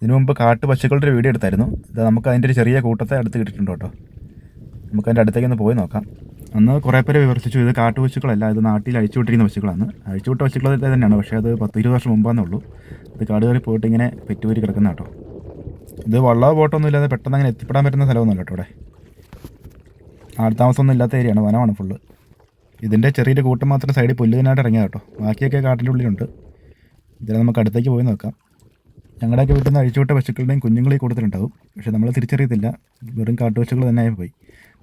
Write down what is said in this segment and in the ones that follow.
ഇതിനു മുമ്പ് കാട്ടു പശുക്കളുടെ ഒരു വീഡിയോ എടുത്തായിരുന്നു. ഇത് നമുക്ക് അതിന്റെ ഒരു ചെറിയ കൂട്ടത്തെ അടുത്ത് കിട്ടിയിട്ടുണ്ട് കേട്ടോ. നമുക്ക് അതിന്റെ അടുത്തേക്ക് ഒന്ന് പോയി നോക്കാം. അന്ന് കുറേ പേര് വിമർശിച്ചു ഇത് കാട്ടു പശുക്കളല്ല ഇത് നാട്ടിൽ അഴിച്ചുവിട്ടിരുന്ന പശുക്കളാണ് അഴിച്ചുവിട്ട പശുക്കൾ തന്നെയാണ് പക്ഷേ അത് പത്ത് ഇരുപത് വർഷം മുമ്പാന്നേ ഉള്ളൂ. ഇത് കാട് കയറി പോയിട്ട് ഇങ്ങനെ പെറ്റുപൂരി കിടക്കുന്ന കേട്ടോ. ഇത് വള്ളമോ ബോട്ടൊന്നും ഇല്ലാതെ പെട്ടെന്ന് അങ്ങനെ എത്തിപ്പെടാൻ പറ്റുന്ന സ്ഥലമൊന്നുമല്ല കേട്ടോ ഇവിടെ. ആൾത്താമസമൊന്നും ഇല്ലാത്ത ഏരിയയാണ് വനമാണ് ഫുള്ള് ഇതിന്റെ ചെറിയൊരു കൂട്ടം മാത്രം സൈഡിൽ പുല്ലുതിനായിട്ട് ഇറങ്ങിയ കേട്ടോ. ബാക്കിയൊക്കെ കാട്ടിന്റെ ഉള്ളിലുണ്ട്. ഇതിനെ നമുക്ക് അടുത്തേക്ക് പോയി നോക്കാം. ഞങ്ങളുടെയൊക്കെ വീട്ടിൽ നിന്ന് അഴിച്ചുവിട്ട പശുക്കളുടെയും കുഞ്ഞുങ്ങളെ കൂടുതലുണ്ടാവും പക്ഷെ നമ്മൾ തിരിച്ചറിയത്തില്ല. വെറും കാട്ടുപശുക്കൾ തന്നെ ആയി പോയി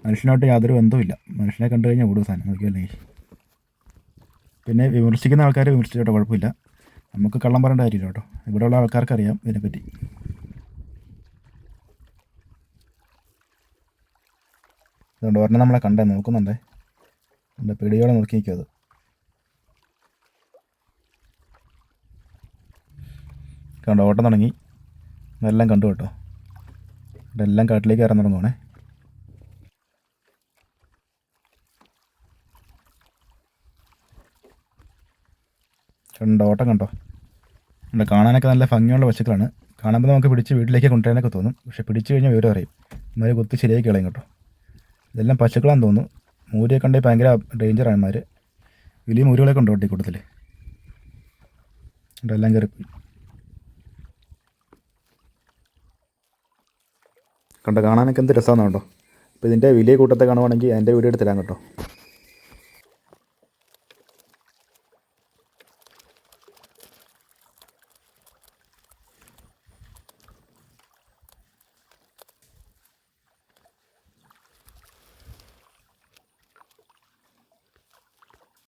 മനുഷ്യനായിട്ട് യാതൊരു ബന്ധവുമില്ല. മനുഷ്യനെ കണ്ടു കഴിഞ്ഞാൽ ഓടും സാധനം. നോക്കിയല്ലേ പിന്നെ വിമർശിക്കുന്ന ആൾക്കാർ വിമർശിച്ചോട്ടോ കുഴപ്പമില്ല. നമുക്ക് കള്ളം പറയേണ്ട കാര്യമില്ല കേട്ടോ. ഇവിടെയുള്ള ആൾക്കാർക്ക് അറിയാം ഇതിനെപ്പറ്റി. അതുകൊണ്ട് ഒരെണ്ണം നമ്മളെ കണ്ടേ. നോക്കുന്നുണ്ടേ. എന്റെ പേടിയോടെ നോക്കി നിൽക്കും അത്. കണ്ടോ ഓട്ടം തുടങ്ങി. എല്ലാം കണ്ടു കേട്ടോ. എല്ലാം കാട്ടിലേക്ക് ഇറങ്ങി തുടങ്ങുവാണേ. കണ്ടോ ഓട്ടം കണ്ടോ. ഇവിടെ കാണാനൊക്കെ നല്ല ഭംഗിയുള്ള പശുക്കളാണ്. കാണുമ്പോൾ നമുക്ക് പിടിച്ച് വീട്ടിലേക്ക് കൊണ്ടുവരാനൊക്കെ തോന്നും. പക്ഷെ പിടിച്ചു കഴിഞ്ഞാൽ വിവരം അറിയും. ഇമാര് കുത്തി ശരിയാക്കി കളയും കേട്ടോ. ഇതെല്ലാം പശുക്കളാന്ന് തോന്നുന്നു. മൂരിയെ കണ്ടേ ഭയങ്കര ഡേഞ്ചറാണ് ഇമാർ വലിയ മൂരുകളൊക്കെ ഉണ്ടോ ഈ കൂട്ടത്തിൽ ഇവിടെ എല്ലാം കയറിപ്പോയി കണ്ടോ കാണാനൊക്കെ എന്ത് രസമാണെന്ന് കേട്ടോ അപ്പോൾ ഇതിന്റെ വലിയ കൂട്ടത്തെ കാണുവാണെങ്കിൽ അതിന്റെ വീഡിയോ എടുത്തു തരാം കേട്ടോ.